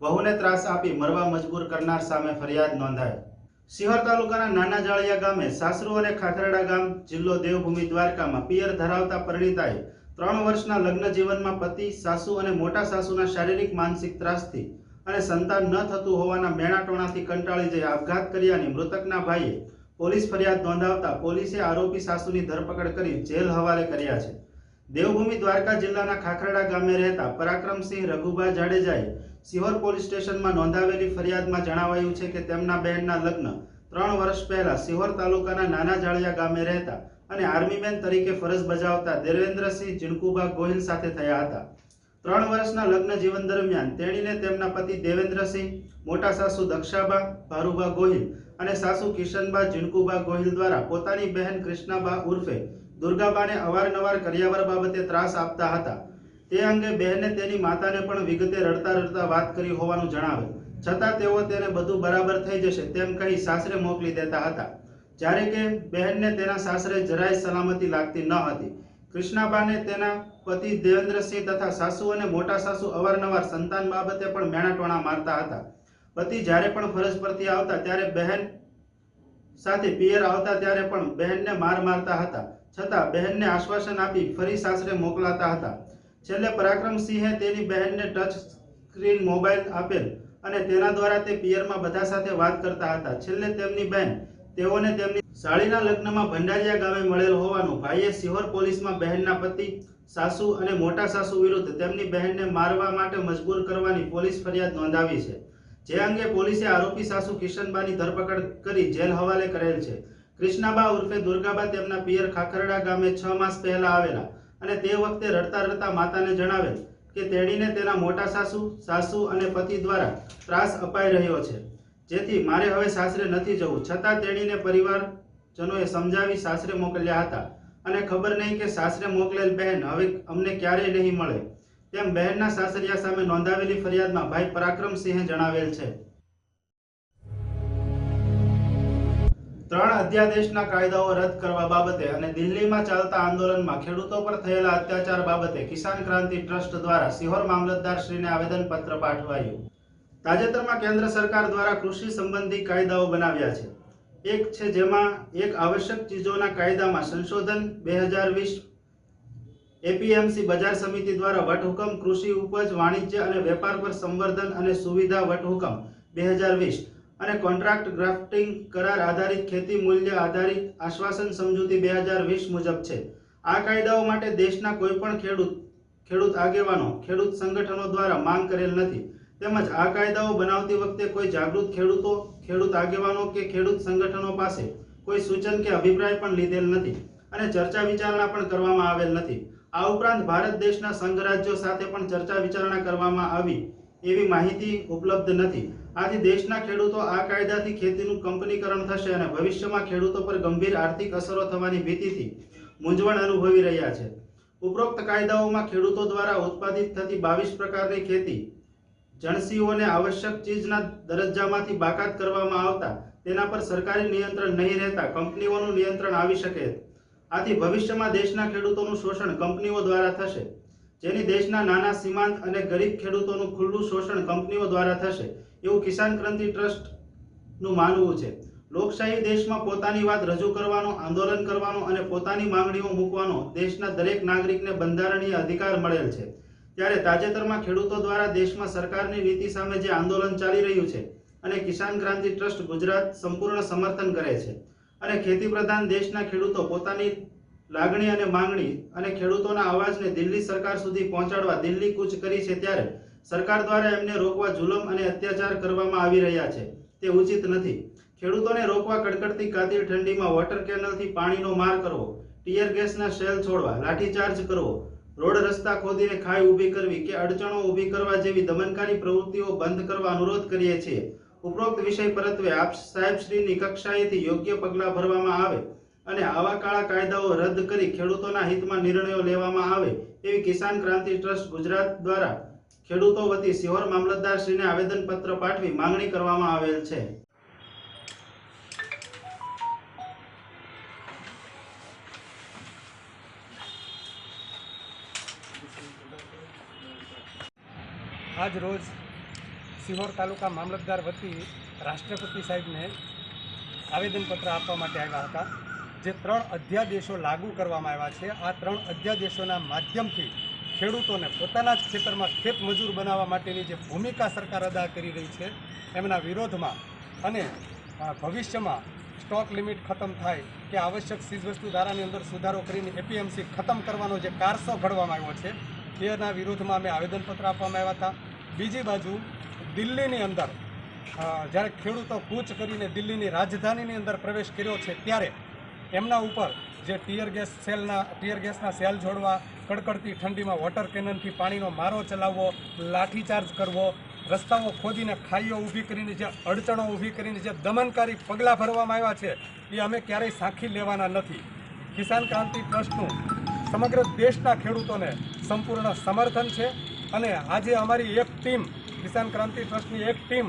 વહુને ત્રાસ આપી મરવા મજબૂર કરનાર સામે ફરિયાદ નોંધાય સિહોર તાલુકાના નાના જાળિયા ગામે સાસરુ અને ખાખરડા ગામ જિલ્લો દેવભૂમિ દ્વારકામાં પિયર ધરાવતા પરિણીતાએ ત્રણ વર્ષના લગ્ન જીવનમાં પતિ, સાસુ અને મોટા સાસુના શારીરિક, માનસિક ત્રાસથી અને સંતાન ન થતું હોવાના મેણાટોણાથી કંટાળી જઈ આપઘાત કર્યાની મૃતકના ભાઈએ પોલીસ ફરિયાદ નોંધાવતા પોલીસે આરોપી સાસુની ધરપકડ કરી જેલ હવાલે કર્યા છે. દેવભૂમિ દ્વારકા જિલ્લાના ખાખરડા ગામે રહેતા પરાક્રમસિંહ રઘુભા જાડેજાએ સિહોર પોલીસ સ્ટેશનમાં નોંધાવેલી ફરિયાદમાં જણાવાયું છે કે તેમના બહેનના લગ્ન ત્રણ વર્ષ પહેલા સિહોર તાલુકાના નાના જાળિયા ગામે રહેતા અને આર્મીમેન તરીકે ફરજ બજાવતા દેવેન્દ્રસિંહ જીણકુબા ગોહિલ સાથે થયા હતા. ત્રણ વર્ષના લગ્ન જીવન દરમિયાન તેણીને તેમના પતિ દેવેન્દ્રસિંહ, મોટા સાસુ દક્ષાબા ભારુબા ગોહિલ અને સાસુ કિશનબા જીણકુબા ગોહિલ દ્વારા પોતાની બહેન કૃષ્ણાબા ઉર્ફે દુર્ગાબાને અવારનવાર કર્યાવર બાબતે ત્રાસ આપતા હતા. તે અંગે બહેને તેની માતાને પણ વિગતે રડતા રડતા વાત કરી હોવાનું જણાવે છતાં તેઓ તેને બધું બરાબર થઈ જશે તેમ કહી સાસરે મોકલી દેતા હતા. જ્યારે કે બહેનને તેના સાસરે જરાય સલામતી લાગતી ન હતી. કૃષ્ણાબાને તેના પતિ દેવેન્દ્રસિંહ તથા સાસુ અને મોટા સાસુ અવારનવાર સંતાન બાબતે પણ મેણાટોણા મારતા હતા. પતિ જ્યારે પણ ફરજ પરથી આવતા ત્યારે બહેન સાથે પિયર આવતા ત્યારે પણ બહેનને માર મારતા હતા. છતાં બહેનને આશ્વાસન આપી ફરી સાસરે મોકલાતા હતા. છેલ્લે પરાક્રમસિંહે તેની બહેનને ટચ સ્ક્રીન મોબાઈલ આપેલ અને તેના દ્વારા તે પિયરમાં બધા સાથે વાત કરતા હતા. છેલ્લે તેમની બહેન તેઓને તેમની સાળીના લગ્નમાં ભંડારિયા ગામે મળેલ હોવાનું ભાઈએ સિહોર પોલીસમાં બહેનના પતિ, સાસુ અને મોટા સાસુ વિરુદ્ધ તેમની બહેનને મારવા માટે મજબૂર કરવાની પોલીસ ફરિયાદ નોંધાવી છે. જે અંગે પોલીસે આરોપી સાસુ કિશનબાની ધરપકડ કરી જેલ હવાલે કરેલ છે. કૃષ્ણાબા ઉર્ફે દુર્ગાબા તેમના પિયર ખાખરડા ગામે છ માસ પહેલા આવેલા અને તે વખતે રડતા રડતા માતાને જણાવે કે તેણીને તેના મોટા સાસુ સાસુ અને પતિ દ્વારા ત્રાસ અપાઈ રહ્યો છે. જેથી મારે હવે સાસરે નથી જવું. છતાં તેણીને પરિવારજનોએ સમજાવી સાસરે મોકલ્યા હતા. અને ખબર નહીં કે સાસરે મોકલેલ બહેન હવે અમને ક્યારેય નહીં મળે. તેમ બહેનના સાસરિયા સામે નોંધાવેલી ફરિયાદમાં ભાઈ પરાક્રમસિંહે જણાવેલ છે. ત્રણ અધ્યાદેશના કાયદાઓ રદ કરવા બાબતે અને દિલ્હીમાં ચાલતા આંદોલનમાં ખેડૂતો પર થયેલા અત્યાચાર બાબતે કિસાન ક્રાંતિ ટ્રસ્ટ દ્વારા સિહોર મામલતદારશ્રીને આવેદનપત્ર પાઠવાયું. તાજેતરમાં કેન્દ્ર સરકાર દ્વારા કૃષિ સંબંધી કાયદાઓ બનાવ્યા છે. એક છે જેમાં એક આવશ્યક ચીજોના કાયદામાં સંશોધન, બે હજાર વીસ એપીએમસી બજાર સમિતિ દ્વારા વટહુકમ, કૃષિ ઉપજ, વાણિજ્ય અને વેપાર પર સંવર્ધન અને સુવિધા વટહુકમ, બે હજાર વીસ અને કોન્ટ્રાક્ટ ગ્રાફ્ટિંગ કરાર આધારિત ખેતી મૂલ્ય આધારિત આશ્વાસન સમજૂતી બે હજાર વીસ મુજબ છે. આ કાયદાઓ માટે દેશના કોઈપણ ખેડૂત ખેડૂત આગેવાનો, ખેડૂત સંગઠનો દ્વારા માંગ કરેલ નથી. તેમજ આ કાયદાઓ બનાવતી વખતે કોઈ જાગૃત ખેડૂતો, ખેડૂત આગેવાનો કે ખેડૂત સંગઠનો પાસે કોઈ સૂચન કે અભિપ્રાય પણ લીધેલ નથી અને ચર્ચા વિચારણા પણ કરવામાં આવેલ નથી. આ ઉપરાંત ભારત દેશના સંઘ રાજ્યો સાથે પણ ચર્ચા વિચારણા કરવામાં આવી એવી માહિતી ઉપલબ્ધ નથી. આથી દેશના ખેડૂતો આ કાયદાથી ખેતીનું કંપનીકરણ થશે અને ભવિષ્યમાં ખેડૂતો પર ગંભીર આર્થિક અસરો થવાની ભીતિથી મૂંઝવણ અનુભવી રહ્યા છે. ઉપરોક્ત કાયદાઓમાં ખેડૂતો દ્વારા ઉત્પાદિત થતી બાવીસ પ્રકારની ખેતી, જણસીઓને આવશ્યક ચીજના દરજ્જામાંથી બાકાત કરવામાં આવતા, તેના પર સરકારી નિયંત્રણ નહીં રહેતા કંપનીઓનું નિયંત્રણ આવી શકે. આથી ભવિષ્યમાં દેશના ખેડૂતોનું શોષણ કંપનીઓ દ્વારા થશે, જેની દેશના નાના, સીમાંત અને ગરીબ ખેડૂતોનું ખુલ્લું શોષણ કંપનીઓ દ્વારા થશે. એવું કિસાન ક્રાંતિ ટ્રસ્ટનું માનવું છે. લોકશાહી દેશમાં પોતાની વાત રજૂ કરવાનો, આંદોલન કરવાનો અને પોતાની માંગણીઓ મૂકવાનો દેશના દરેક નાગરિકને બંધારણીય અધિકાર મળેલ છે. ત્યારે તાજેતરમાં ખેડૂતો દ્વારા દેશમાં સરકારની નીતિ સામે જે આંદોલન ચાલી રહ્યું છે અને કિસાન ક્રાંતિ ટ્રસ્ટ ગુજરાત સંપૂર્ણ સમર્થન કરે છે અને ખેતી પ્રધાન દેશના ખેડૂતો પોતાની લાગણી અને માંગણી અને ખેડૂતોના અવાજને દિલ્હી સરકાર સુધી પહોંચાડવા દિલ્હી કૂચ કરી છે ત્યારે સરકાર દ્વારા એમને રોકવા જુલમ અને અત્યાચાર કરવામાં આવી રહ્યા છે. તે ઉચિત નથી. ખેડૂતોને રોકવા કડકડતી કાતિલ ઠંડીમાં વોટર કેનલથી પાણીનો માર કરવો, ટીયર ગેસના શેલ છોડવા, લાઠીચાર્જ કરવો, રોડ રસ્તા ખોદીને ખાઈ ઊભી કરવી કે અડચણો ઊભી કરવા જેવી દમનકારી પ્રવૃત્તિઓ બંધ કરવા અનુરોધ કરીએ છીએ. ઉપરોક્ત વિષય પરત્વે આપ સાહેબશ્રીની કક્ષાએથી યોગ્ય પગલાં ભરવામાં આવે અને આવા કાળા કાયદાઓ રદ કરી ખેડૂતોના હિતમાં નિર્ણયો લેવામાં આવે એવી કિસાન ક્રાંતિ ટ્રસ્ટ ગુજરાત દ્વારા ખેડૂતો વતી સિહોર મામલતદારશ્રીને આવેદનપત્ર પાઠવી માંગણી કરવામાં આવેલ છે. આજ રોજ સિહોર તાલુકા મામલતદાર વતી રાષ્ટ્રપતિ સાહેબને આવેદનપત્ર આપવા માટે આવ્યા હતા. જે ત્રણ અધ્યાદેશો લાગુ કરવામાં આવ્યા છે. આ ત્રણ અધ્યાદેશોના માધ્યમથી ખેડૂતોને પોતાના જ ખેતરમાં ખેત મજૂર બનાવવા માટેની જે ભૂમિકા સરકાર અદા કરી રહી છે, એમના વિરોધમાં અને ભવિષ્યમાં સ્ટોક લિમિટ ખતમ થાય કે આવશ્યક ચીજવસ્તુ ધારાની અંદર સુધારો કરીને એપીએમસી ખતમ કરવાનો જે કારસો ઘડવામાં આવ્યો છે, તેના વિરોધમાં અમે આવેદનપત્ર આપવામાં આવ્યા હતા. બીજી બાજુ, દિલ્હીની અંદર જ્યારે ખેડૂતો કૂચ કરીને દિલ્હીની રાજધાનીની અંદર પ્રવેશ કર્યો છે, ત્યારે એમના ઉપર જે ટીયર ગેસ સેલના, ટીયર ગેસના સેલ જોડવા કડકડતી ઠંડીમાં વોટર કેનનથી પાણીનો મારો ચલાવવો, લાઠીચાર્જ કરવો, રસ્તાઓ ખોદીને ખાઈઓ ઊભી કરીને જે અડચણો ઊભી કરીને જે દમનકારી પગલાં ભરવામાં આવ્યા છે, એ અમે ક્યારેય સાંખી લેવાના નથી. કિસાન ક્રાંતિ ટ્રસ્ટનું સમગ્ર દેશના ખેડૂતોને સંપૂર્ણ સમર્થન છે અને આજે અમારી એક ટીમ, કિસાન ક્રાંતિ ટ્રસ્ટની એક ટીમ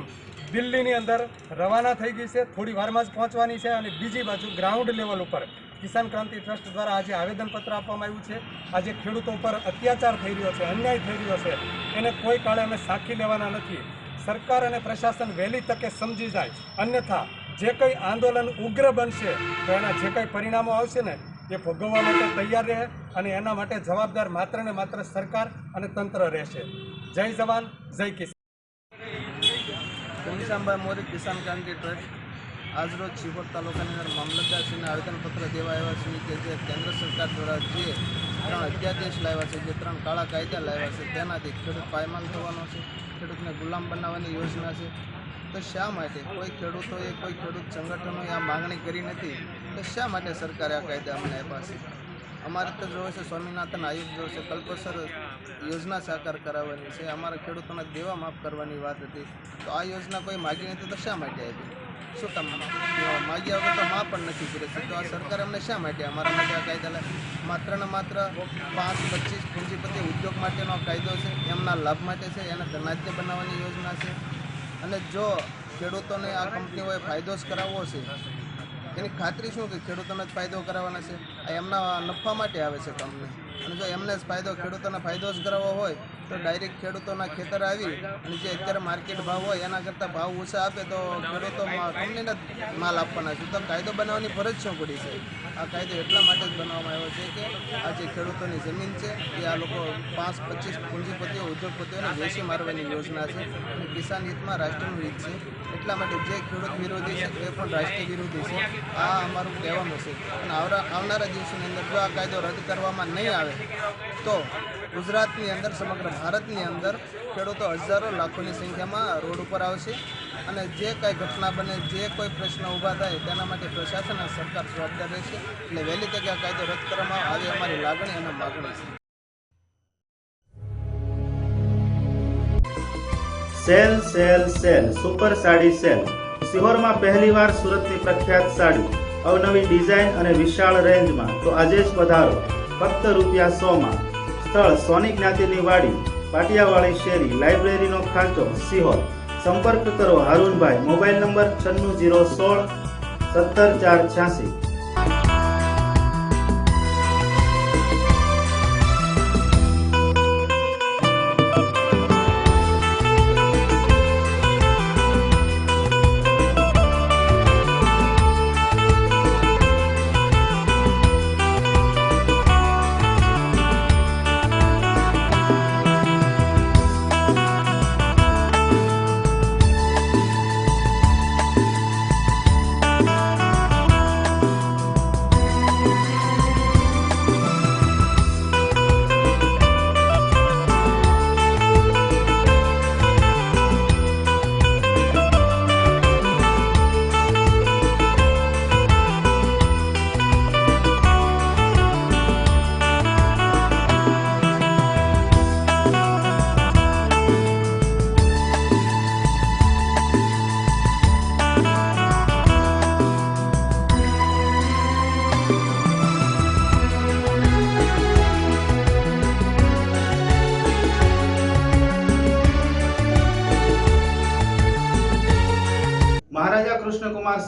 દિલ્હીની અંદર રવાના થઈ ગઈ છે. થોડી વારમાં જ પહોંચવાની છે અને બીજી બાજુ ગ્રાઉન્ડ લેવલ ઉપર કિસાન ક્રાંતિ ટ્રસ્ટ દ્વારા આજે આવેદનપત્ર આપવામાં આવ્યું છે. આજે ખેડૂતો પર અત્યાચાર થઈ રહ્યો છે, અન્યાય થઈ રહ્યો છે. એને કોઈ કાળે અમે સાખી લેવાના નથી. સરકાર અને પ્રશાસન વહેલી તકે સમજી જાય. અન્યથા, જે કંઈ આંદોલન ઉગ્ર બનશે, તો એના જે કંઈ પરિણામો આવશે ને, એ ભોગવવા માટે તૈયાર રહે અને એના માટે જવાબદાર માત્ર ને માત્ર સરકાર અને તંત્ર રહેશે. જય જવાન, જય કિસાન. ઘનશ્યામભાઈ મોદી કિસાન ક્રાંતિ ટ્રસ્ટ. આજરોજ શિહોર તાલુકાની અંદર મામલતદારશ્રીને આવેદનપત્ર દેવા આવ્યા છે કે જે કેન્દ્ર સરકાર દ્વારા જે ત્રણ અધ્યાદેશ લાવ્યા છે, જે ત્રણ કાળા કાયદા લાવ્યા છે, તેનાથી ખેડૂત પાયમાલ થવાનો છે, ખેડૂતને ગુલામ બનાવવાની યોજના છે. તો શા માટે? કોઈ ખેડૂતોએ, કોઈ ખેડૂત સંગઠનોએ આ માગણી કરી નથી? તો શા માટે સરકારે આ કાયદા અમને આપ્યા છે? અમારે તો જોવે છે, સ્વામિનાથન આયોગ જોવે છે, કલ્પસર યોજના સાકાર કરાવવાની છે, અમારા ખેડૂતોને દેવા માફ કરવાની વાત હતી. તો આ યોજના કોઈ માગી નથી, તો શા માટે આપી? શું કામ માગ્યા વગર તો માં પણ નથી કરી શકતો આ સરકાર અમને શા માટે? અમારા માટે આ કાયદા લાવે માત્ર ને માત્ર પાંચ, પચીસ પૂંજીપતિ ઉદ્યોગ માટેનો કાયદો છે. એમના લાભ માટે છે. એને ધનાઢ્ય બનાવવાની યોજના છે. અને જો ખેડૂતોને આ કંપનીઓએ ફાયદો જ કરાવવો છે, એની ખાતરી શું કે ખેડૂતોને જ ફાયદો કરાવવાના છે? આ એમના નફા માટે આવે છે કંપની. અને જો એમને જ ફાયદો, ખેડૂતોને ફાયદો જ કરાવવો હોય તો ડાયરેક્ટ ખેડૂતોના ખેતર આવી અને જે અત્યારે માર્કેટ ભાવ હોય એના કરતાં ભાવ ઓછા આપે તો ખેડૂતો કંપનીને જ માલ આપવાના છે. તો કાયદો બનાવવાની ફરજ શું પડી છે? આ કાયદો એટલા માટે જ બનાવવામાં આવ્યો છે કે આ જે ખેડૂતોની જમીન છે એ આ લોકો પાંચ, પચીસ પૂંજીપતિઓ, ઉદ્યોગપતિઓને વેચી મારવાની યોજના છે અને કિસાન હિતમાં રાષ્ટ્રનું હિત છે. એટલા માટે જે ખેડૂત વિરોધી છે એ પણ રાષ્ટ્ર વિરોધી છે. આ અમારું કહેવાનું છે. અને આવનારા દિવસોની અંદર જો આ કાયદો રદ કરવામાં નહીં આવે તો ગુજરાતની અંદર, સમગ્ર ભારતની અંદર ખેડૂતો હજારો લાખોની સંખ્યામાં રોડ ઉપર આવશે અને જે કાંઈ ઘટના બને, જે કોઈ પ્રશ્ન ઊભા થાય તેના માટે પ્રશાસન અને સરકાર જવાબદાર રહેશે એટલે વહેલી તકે આ કાયદો રદ કરવામાં આવે અમારી લાગણી અને માગણી છે. Sale sale sale, super sari sale. સિહોરમાં પહેલીવાર સુરતની પ્રખ્યાત સાડી. અવનવી ડિઝાઇન અને વિશાળ રેન્જમાં. તો આજે જ પધારો ફક્ત રૂપિયા સો માં. સ્થળ સોની જ્ઞાતિની વાડી પાટિયાવાળી શેરી, લાઇબ્રેરીનો ખાંચો, સિહોર. સંપર્ક કરો હારૂનભાઈ, મોબાઈલ નંબર છન્નું જીરો સોળ, સત્તર ચાર છ્યાસી.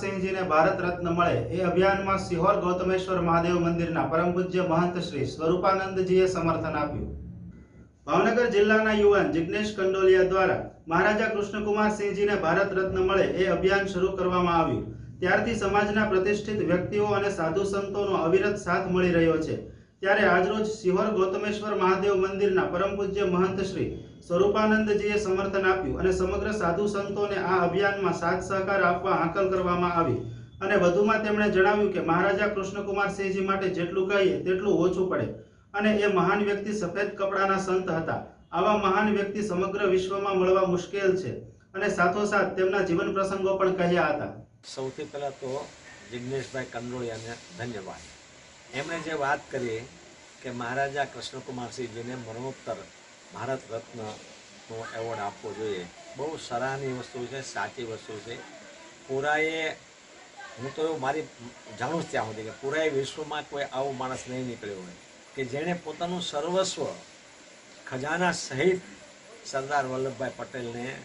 કૃષ્ણકુમાર સિંહજીને ભારત રત્ન મળે એ અભિયાનમાં સિહોર ગૌતમેશ્વર મહાદેવ મંદિરના પરમ પૂજ્ય મહંત શ્રી સ્વરૂપાનંદજીએ સમર્થન આપ્યું. ભાવનગર જિલ્લાના યુવાન જિજ્ઞેશ કંડોલિયા દ્વારા મહારાજા કૃષ્ણકુમાર સિંહજીને ભારત રત્ન મળે એ અભિયાન શરૂ કરવામાં આવ્યું. ત્યારથી સમાજના પ્રતિષ્ઠિત વ્યક્તિઓ અને સાધુ સંતોનો અવિરત સાથ મળી રહ્યો છે. ત્યારે આજરોજ શિહોર ગૌતમેશ્વર મહાદેવ મંદિરના પરમ પૂજ્ય મહંત શ્રી સ્વરૂપાનંદજીએ સમર્થન આપ્યું અને સમગ્ર સાધુ સંતોને આ અભિયાનમાં સાથ સહકાર આપવા આંકલ કરવામાં આવી. અને વધુમાં તેમણે જણાવ્યું કે મહારાજા કૃષ્ણકુમાર સિંહજી માટે જેટલું કહીએ તેટલું ઓછું પડે. અને એ મહાન વ્યક્તિ સફેદ કપડાના સંત હતા. આવા મહાન વ્યક્તિ સમગ્ર વિશ્વમાં મળવા મુશ્કેલ છે અને સાથોસાથ તેમના જીવન પ્રસંગો પણ કહ્યા હતા. સૌથી પહેલાં તો જિગ્નેશભાઈ કંડોળિયાને ધન્યવાદ. એમણે જે વાત કરી કે મહારાજા કૃષ્ણકુમારસિંહજીને મરણોત્તર ભારત રત્નનો એવોર્ડ આપવો જોઈએ. બહુ સરાહનીય વસ્તુ છે, સાચી વસ્તુ છે. પૂરાએ, હું તો મારી જાણું જ ત્યાં સુધી કે પુરાએ વિશ્વમાં કોઈ આવો માણસ નહીં નીકળ્યો હોય. કે જેણે પોતાનું સર્વસ્વ ખજાના સહિત સરદાર વલ્લભભાઈ પટેલને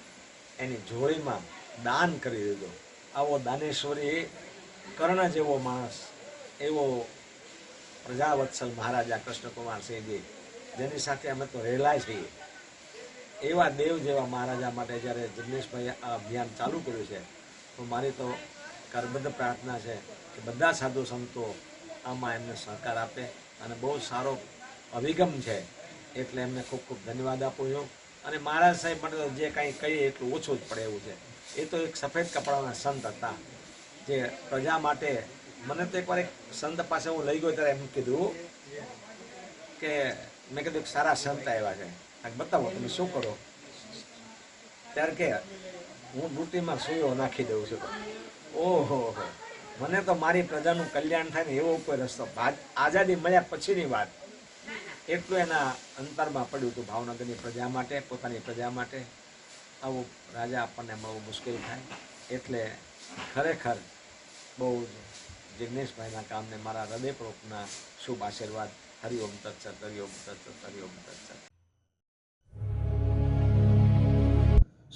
એની જોડીમાં દાન કરી દીધો. આવો દાનેશ્વરી કર્ણ જેવો માણસ, એવો પ્રજાવત્સલ મહારાજા કૃષ્ણકુમાર સિંહજી, જેની સાથે અમે તો રહેલા છીએ. એવા દેવ જેવા મહારાજા માટે જ્યારે જિગ્નેશભાઈએ આ અભિયાન ચાલુ કર્યું છે, તો મારી તો કરબદ્ધ પ્રાર્થના છે કે બધા સાધુ સંતો આમાં એમને સહકાર આપે અને બહુ સારો અભિગમ છે. એટલે એમને ખૂબ ખૂબ ધન્યવાદ આપું છું. અને મહારાજ સાહેબ તો જે કાંઈ કહીએ એટલું ઓછું જ પડે એવું છે. એ તો એક સફેદ કપડાના સંત હતા, જે પ્રજા માટે મને તો એકવાર એક સંત પાસે હું લઈ ગયો ત્યારે એમ કીધું કે મેં કીધું સારા સંત આવ્યા છે. બતાવો, તમે શું કરો? ત્યારે કે હું ડ્યુટીમાં સુયો નાખી દઉં છું. ઓહો હો મને તો મારી પ્રજાનું કલ્યાણ થાય ને એવો કોઈ રસ્તો. આઝાદી મળ્યા પછીની વાત. એટલું એના અંતરમાં પડ્યું હતું ભાવનગરની પ્રજા માટે, પોતાની પ્રજા માટે. આવું રાજા આપણને બહુ મુશ્કેલ થાય. એટલે ખરેખર બહુ જ જિગ્નેશભાઈના કામને મારા હૃદયપૂર્વકના શુભ આશીર્વાદ. હરિઓમ તત્સત હરિઓમ તત્સત હરિઓમ તત્સત.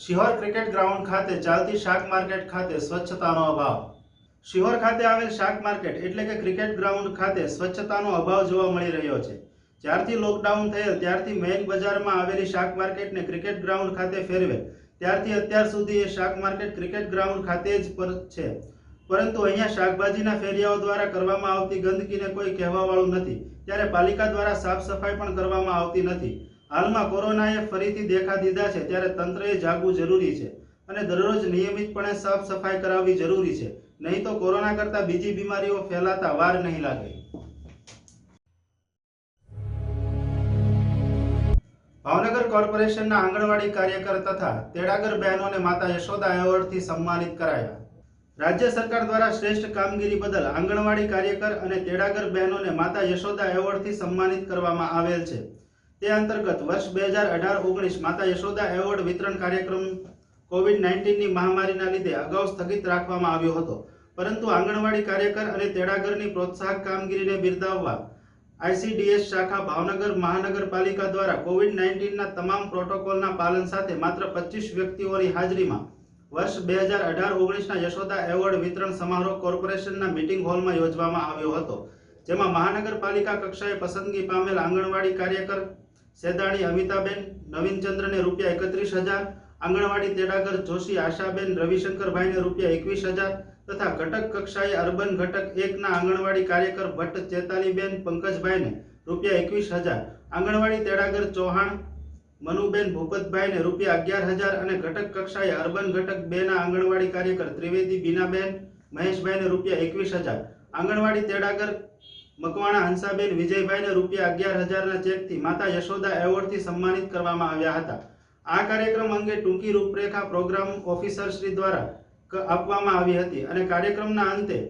શિહોર ક્રિકેટ ગ્રાઉન્ડ ખાતે ચાલતી શાક માર્કેટ ખાતે સ્વચ્છતાનો અભાવ. શિહોર ખાતે આવેલ શાક માર્કેટ એટલે કે ક્રિકેટ ગ્રાઉન્ડ ખાતે સ્વચ્છતાનો અભાવ જોવા મળી રહ્યો છે. જ્યારથી લોકડાઉન થયેલ, ત્યારથી મેઇન બજારમાં આવેલી શાક માર્કેટને ક્રિકેટ ગ્રાઉન્ડ ખાતે ફેરવે, ત્યારથી અત્યાર સુધી એ શાક માર્કેટ ક્રિકેટ ગ્રાઉન્ડ ખાતે જ પર છે. પરંતુ અહીંયા શાકભાજીના ફેરિયાઓ દ્વારા કરવામાં આવતી ગંદકીને કોઈ કહેવાવાળું નથી. ત્યારે પાલિકા દ્વારા સાફ સફાઈ પણ કરવામાં આવતી નથી. હાલમાં કોરોનાએ ફરીથી દેખા દીધા છે, ત્યારે તંત્રએ જાગવું જરૂરી છે અને દરરોજ નિયમિતપણે સાફ સફાઈ કરાવવી જરૂરી છે. નહીં તો કોરોના કરતા બીજી બીમારીઓ ફેલાતા વાર નહીં લાગે. ભાવનગર કોર્પોરેશનના આંગણવાડી કાર્યકર તથા તેડાગર બહેનોને માતા યશોદા એવોર્ડથી સન્માનિત કરાયા. રાજ્ય સરકાર દ્વારા શ્રેષ્ઠ કામગીરી બદલ આંગણવાડી કાર્યકર અને તેડાગર બહેનોને માતા યશોદા એવોર્ડથી સન્માનિત કરવામાં આવેલ છે. તે અંતર્ગત વર્ષ બે હજાર અઢાર ઓગણીસ માતા યશોદા એવોર્ડ વિતરણ કાર્યક્રમ કોવિડ નાઇન્ટીનની મહામારીના લીધે અગાઉ સ્થગિત રાખવામાં આવ્યો હતો. પરંતુ આંગણવાડી કાર્યકર અને તેડાગરની પ્રોત્સાહક કામગીરીને બિરદાવવા આઈસીડીએસ શાખા ભાવનગર મહાનગરપાલિકા દ્વારા કોવિડ નાઇન્ટીનના તમામ પ્રોટોકોલના પાલન સાથે માત્ર પચીસ વ્યક્તિઓની હાજરીમાં વર્ષ બે હજાર અઢાર ઓગણીસના યશોદા એવોર્ડ વિતરણ સમારોહ કોર્પોરેશનના મિટિંગ હોલમાં યોજવામાં આવ્યો હતો, જેમાં મહાનગરપાલિકા કક્ષાએ પસંદગી પામેલ આંગણવાડી કાર્યકર સેદાણી અમિતાબેન નવીનચંદ્રને રૂપિયા એકત્રીસ હજાર, આંગણવાડી તેડાગર જોશી આશાબેન, રવિશંકરભાઈને રૂપિયા એકવીસ હજાર તથા ઘટક કક્ષાએ અર્બન ઘટક એકના આંગણવાડી કાર્યકર ભટ્ટ ચેતાલીબેન, પંકજભાઈને રૂપિયા એકવીસ હજાર, આંગણવાડી તેડાગર ચૌહાણ મનુબેન ભૂપતભાઈને રૂપિયા અગિયાર હજાર અને ઘટક કક્ષાએ અર્બન ઘટક બે ના આંગણવાડી કાર્યકર ત્રિવેદી બીનાબેન, મહેશભાઈને રૂપિયા એકવીસ હજાર. આંગણવાડી તેડાગર મકવાણા હંસાબેન, વિજયભાઈને રૂપિયા અગિયાર હજારના ચેકથી માતા યશોદા એવોર્ડથી સન્માનિત કરવામાં આવ્યા હતા. આ કાર્યક્રમ અંગે ટૂંકી રૂપરેખા પ્રોગ્રામ ઓફિસર શ્રી દ્વારા આપવામાં આવી હતી અને કાર્યક્રમના અંતે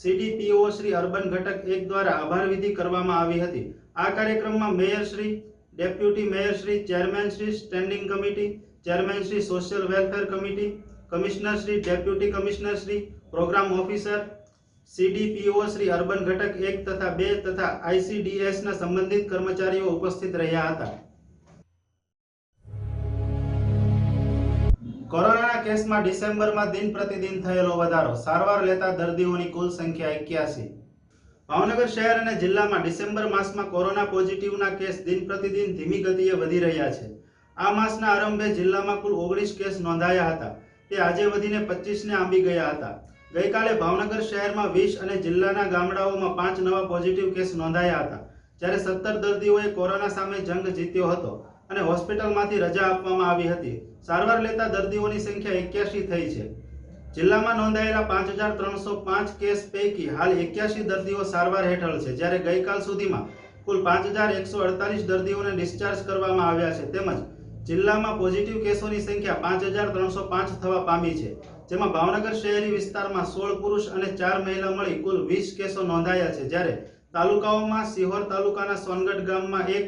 સીડીપીઓ શ્રી અર્બન ઘટક એક દ્વારા આભાર વિધિ કરવામાં આવી હતી. આ કાર્યક્રમમાં mayor Shri deputy mayor Shri chairman Shri standing committee chairman Shri social welfare committee commissioner Shri deputy commissioner Shri programme officer CDPO Shri urban ઘટક એક તથા બે તથા આઈસીડીએસના સંબંધિત કર્મચારીઓ ઉપસ્થિત રહ્યા હતા. કોરોનાના કેસમાં ડિસેમ્બરમાં દિન પ્રતિદિન થયેલો વધારો. સારવાર લેતા દર્દીઓની કુલ સંખ્યા એક્યાસી. ભાવનગર શહેર અને જિલ્લામાં ડિસેમ્બર માસમાં કોરોના પોઝિટિવના કેસ દિન પ્રતિદિન ધીમી ગતિએ વધી રહ્યા છે. આ માસના આરંભે જિલ્લામાં કુલ ઓગણીસ કેસ નોંધાયા હતા. તે આજે વધીને પચીસને આંબી ગયા હતા. ગઈકાલે ભાવનગર શહેરમાં વીસ અને જિલ્લાના ગામડાઓમાં પાંચ નવા પોઝિટિવ કેસ નોંધાયા હતા. જ્યારે સત્તર દર્દીઓએ કોરોના સામે જંગ જીત્યો હતો અને હોસ્પિટલમાંથી રજા આપવામાં આવી હતી. સારવાર લેતા દર્દીઓની સંખ્યા એક્યાસી થઈ છે. જિલ્લામાં નોંધાયેલા પાંચ હજાર ત્રણસો પાંચ કેસ પૈકી હાલ એક્યાસી દર્દીઓ સારવાર હેઠળ છે. જ્યારે ગઈકાલ સુધીમાં કુલ પાંચ હજાર એકસો અડતાલીસ દર્દીઓને ડિસ્ચાર્જ કરવામાં આવ્યા છે. તેમજ જિલ્લામાં પોઝિટિવ કેસોની સંખ્યા પાંચ હજાર ત્રણસો પાંચ થવા પામી છે. જેમાં ભાવનગર શહેરી વિસ્તારમાં સોળ પુરુષ અને ચાર મહિલા મળી કુલ વીસ કેસો નોંધાયા છે. જ્યારે તાલુકાઓમાં સિહોર તાલુકાના સોનગઢ ગામમાં એક,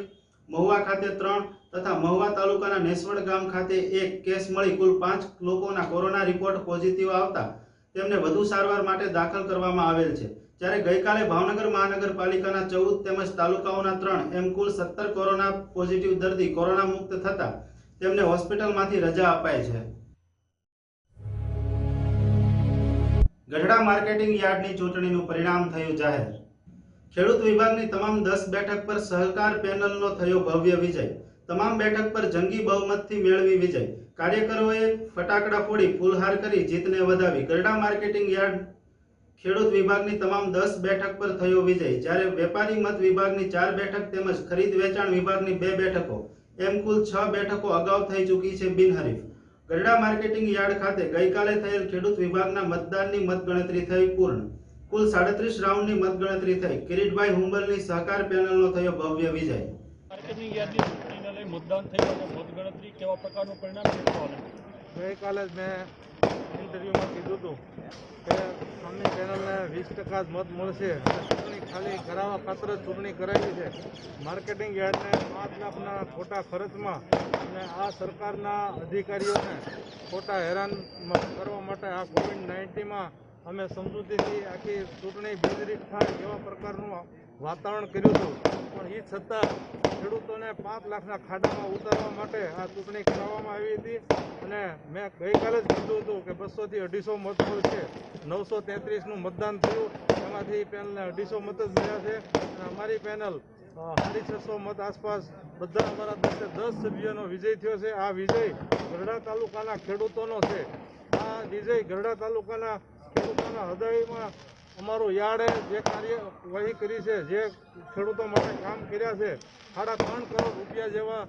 મહુવા ખાતે ત્રણ તથા મહુવા તાલુકાના નેસવડ ગામ ખાતે એક કેસ મળી કુલ પાંચ લોકોના કોરોના રિપોર્ટ પોઝિટિવ આવતા તેમને વધુ સારવાર માટે દાખલ કરવામાં આવેલ છે. જ્યારે ગઈકાલે ભાવનગર મહાનગરપાલિકાના ચૌદ તેમજ તાલુકાઓના ત્રણ એમ કુલ સત્તર કોરોના પોઝિટિવ દર્દી કોરોના મુક્ત થતા તેમને હોસ્પિટલમાંથી રજા અપાઈ છે. ગઢડા માર્કેટિંગ યાર્ડની ચૂંટણીનું પરિણામ થયું જાહેર. ખેડૂત વિભાગની તમામ દસ બેઠક પર સહકાર પેનલનો થયો ભવ્ય વિજય. તમામ બેઠક પર જંગી બહુમતથી મેળવી વિજય. કાર્યકરોએ ફટાકડા ફોડી ફૂલહાર કરી જીતને વધાવી. ગરડા માર્કેટિંગ યાર્ડ ખેડૂત વિભાગની તમામ દસ બેઠક પર થયો વિજય. જ્યારે વેપારી મત વિભાગની ચાર બેઠક તેમજ ખરીદ વેચાણ વિભાગની બે બેઠકો. એમ કુલ છ બેઠકો અગાઉ થઈ ચૂકી છે બિનહરીફ. ગરડા માર્કેટિંગ યાર્ડ ખાતે ગઈકાલે થયેલ ખેડૂત વિભાગના મતદાનની મતગણતરી થઈ પૂર્ણ. કુલ સાડત્રીસ રાઉન્ડની મતગણતરી થઈ. કિરીટભાઈ હુંબલની સહકાર પેનલનો થયો ભવ્ય વિજય. લઈ મતદાન થયું અને મતગણતરી કેવા પ્રકારનું પરિણામ છે ગઈકાલે જ મેં ઇન્ટરવ્યુમાં કીધું હતું કે આમની ચેનલને વીસ ટકા જ મત મળશે અને ચૂંટણી ખાલી કરાવવા ખાતર જ ચૂંટણી કરાવી છે. માર્કેટિંગ યાર્ડને પાંચ લાખના ખોટા ખર્ચમાં અને આ સરકારના અધિકારીઓને ખોટા હેરાન કરવા માટે આ કોવિડ નાઇન્ટીનમાં અમે સમજૂતીથી આખી ચૂંટણી બિનરીફ થાય એવા પ્રકારનું વાતાવરણ કર્યું હતું. પણ એ છતાં ખેડૂતોને પાંચ લાખના ખાડામાં ઉતારવા માટે આ ચૂંટણી કરાવવામાં આવી હતી. અને મેં ગઈકાલે જ કીધું હતું કે બસોથી અઢીસો મત છે નવસો તેત્રીસનું મતદાન થયું. એમાંથી પેનલને અઢીસો મત જ મળ્યા છે. અને અમારી પેનલ સાડી છસો મત આસપાસ બધા અમારા દસે દસ સભ્યોનો વિજય થયો છે. આ વિજય ગરડા તાલુકાના ખેડૂતોનો છે. આ વિજય ગરડા તાલુકાના ખેડૂતોના હૃદયમાં અમારું યાર્ડે જે કાર્યવાહી કરી છે, જે ખેડૂતો માટે કામ કર્યા છે, સાડા ત્રણ કરોડ રૂપિયા જેવા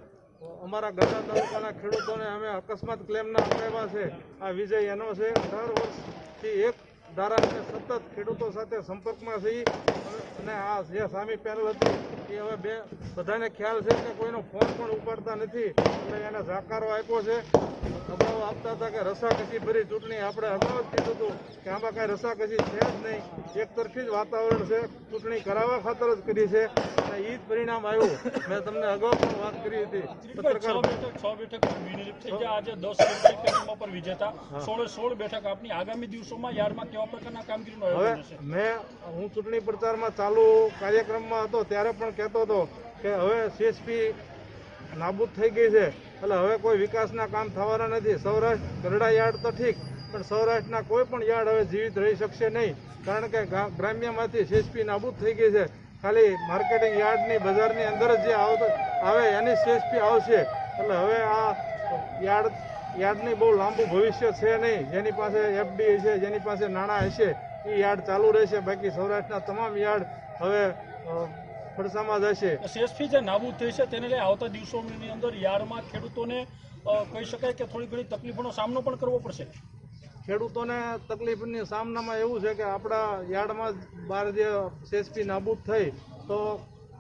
અમારા ગઢડા તાલુકાના ખેડૂતોને અમે અકસ્માત ક્લેમના અપાવ્યા છે. આ વિજય એનો છે. અઢાર વર્ષથી એક ધારા અમે સતત ખેડૂતો સાથે સંપર્કમાં છીએ અને- અને આ જે સામી પેનલ હતી, એ હવે બે બધાને ખ્યાલ છે કે કોઈનો ફોન પણ ઉપાડતા નથી. એટલે એને જાકારો આપ્યો છે. અગાઉ આપતા હતા કે રસાકસી ભરી ચૂંટણી આપણે અગાઉ જ કીધું હતું કે આમાં કાંઈ રસાકસી છે જ નહીં. એક તરફી જ વાતાવરણ છે. ચૂંટણી કરાવવા ખાતર જ કરી છે. અને એ જ પરિણામ આવ્યું. મેં તમને અગાઉ પણ વાત કરી હતી. પત્રકાર બેઠક છ બેઠક થઈ ગયા. આજે દસ પર વિજેતા. સોળે સોળ બેઠક આપની આગામી દિવસોમાં યાર્ડમાં કેવા પ્રકારના કામગીરીનું હવે મેં હું ચૂંટણી પ્રચારમાં ચાલુ કાર્યક્રમમાં હતો ત્યારે પણ કહેતો હતો કે હવે સીએસપી નાબૂદ થઈ ગઈ છે. એટલે હવે કોઈ વિકાસના કામ થવાના નથી. સૌરાષ્ટ્ર ગરડા યાર્ડ તો ઠીક, પણ સૌરાષ્ટ્રના કોઈ પણ યાર્ડ હવે જીવિત રહી શકશે નહીં. કારણ કે ગ્રામ્યમાંથી સીએસપી નાબૂદ થઈ ગઈ છે. ખાલી માર્કેટિંગ યાર્ડની બજારની અંદર જ જે આવે એની સીએસપી આવશે. એટલે હવે આ યાર્ડ, યાર્ડની બહુ લાંબુ ભવિષ્ય છે નહીં. જેની પાસે એફડી છે, જેની પાસે નાણાં હશે એ યાર્ડ ચાલુ રહેશે. બાકી સૌરાષ્ટ્રના તમામ યાર્ડ હવે અ, ફડસામાં જશે સીએસપી જે નાબૂદ થઈ છે તેને લઈ આવતા દિવસોની અંદર યાર્ડમાં ખેડૂતોને કહી શકાય કે થોડી ઘણી તકલીફોનો સામનો પણ કરવો પડશે. ખેડૂતોને તકલીફની સામનામાં એવું છે કે આપણા યાર્ડમાં બહાર જે સીએસપી નાબૂદ થઈ તો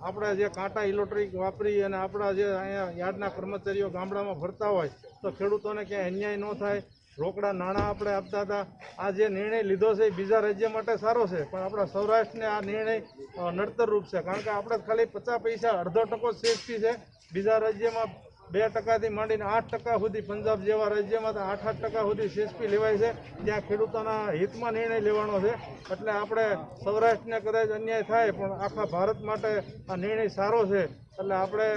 આપણે જે કાંટા ઇલેક્ટ્રિક વાપરી અને આપણા જે અહીંયા યાર્ડના કર્મચારીઓ ગામડામાં ફરતા હોય તો ખેડૂતોને ક્યાંય અન્યાય ન થાય. રોકડા નાણાં આપણે આપતા હતા. આ જે નિર્ણય લીધો છે એ બીજા રાજ્ય માટે સારો છે, પણ આપણા સૌરાષ્ટ્રને આ નિર્ણય નડતર રૂપ છે. કારણ કે આપણે ખાલી પચાસ પૈસા, અડધો ટકો સેફટી છે. બીજા રાજ્યમાં બે ટકાથી માંડીને આઠ ટકા સુધી પંજાબ જેવા રાજ્યમાં તો આઠ આઠ ટકા સુધી સીએસપી લેવાય છે. ત્યાં ખેડૂતોના હિતમાં નિર્ણય લેવાનો છે. એટલે આપણે સૌરાષ્ટ્રને કદાચ અન્યાય થાય, પણ આખા ભારત માટે આ નિર્ણય સારો છે. એટલે આપણે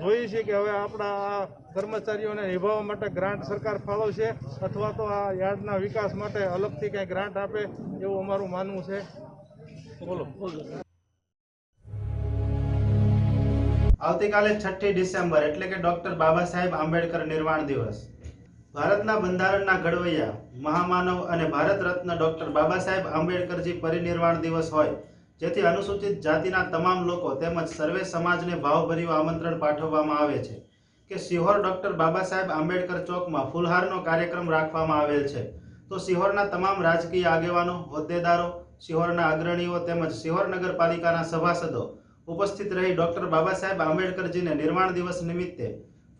જોઈએ છીએ કે હવે આપણા આ કર્મચારીઓને નિભાવવા માટે ગ્રાન્ટ સરકાર ફાળવશે અથવા તો આ યાર્ડના વિકાસ માટે અલગથી કંઈ ગ્રાન્ટ આપે એવું અમારું માનવું છે. બોલો. આવતીકાલે છઠ્ઠી ડિસેમ્બર એટલે કે ડોક્ટર બાબા સાહેબ આંબેડકર નિર્વાણ દિવસ. ભારતના બંધારણના ઘડવૈયા, મહામાનવ અને ભારત રત્ન ડોક્ટર બાબા સાહેબ આંબેડકરજી પરિનિર્વાણ દિવસ હોય, જેથી અનુસૂચિત જાતિના તમામ લોકો તેમજ સર્વે સમાજને ભાવભર્યું આમંત્રણ પાઠવવામાં આવે છે. કે સિહોર ડોક્ટર બાબા સાહેબ આંબેડકર ચોકમાં ફુલહારનો કાર્યક્રમ રાખવામાં આવેલ છે. તો સિહોરના તમામ રાજકીય આગેવાનો, હોદ્દેદારો સિહોરના અગ્રણીઓ તેમજ સિહોર નગરપાલિકાના સભાસદો ઉપસ્થિત રહી ડોક્ટર બાબા સાહેબ આંબેડકરજીને નિર્માણ દિવસ નિમિત્તે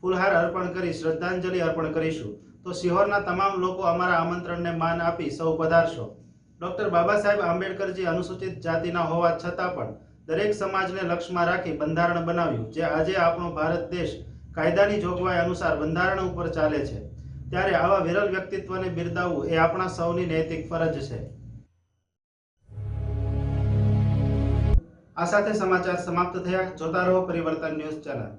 ફૂલહાર અર્પણ કરી શ્રદ્ધાંજલિ અર્પણ કરીશું. તો સિહોરના તમામ લોકો અમારા આમંત્રણને માન આપી સૌ પધારશો. ડોક્ટર બાબા સાહેબ આંબેડકરજી અનુસૂચિત જાતિના હોવા છતાં પણ દરેક સમાજને લક્ષ્યમાં રાખી બંધારણ બનાવ્યું, જે આજે આપણો ભારત દેશ કાયદાની જોગવાઈ અનુસાર બંધારણ ઉપર ચાલે છે. ત્યારે આવા વિરલ વ્યક્તિત્વને બિરદાવવું એ આપણા સૌની નૈતિક ફરજ છે. આ સાથે સમાચાર સમાપ્ત થયા. જોતા રહો પરિવર્તન ન્યૂઝ ચેનલ.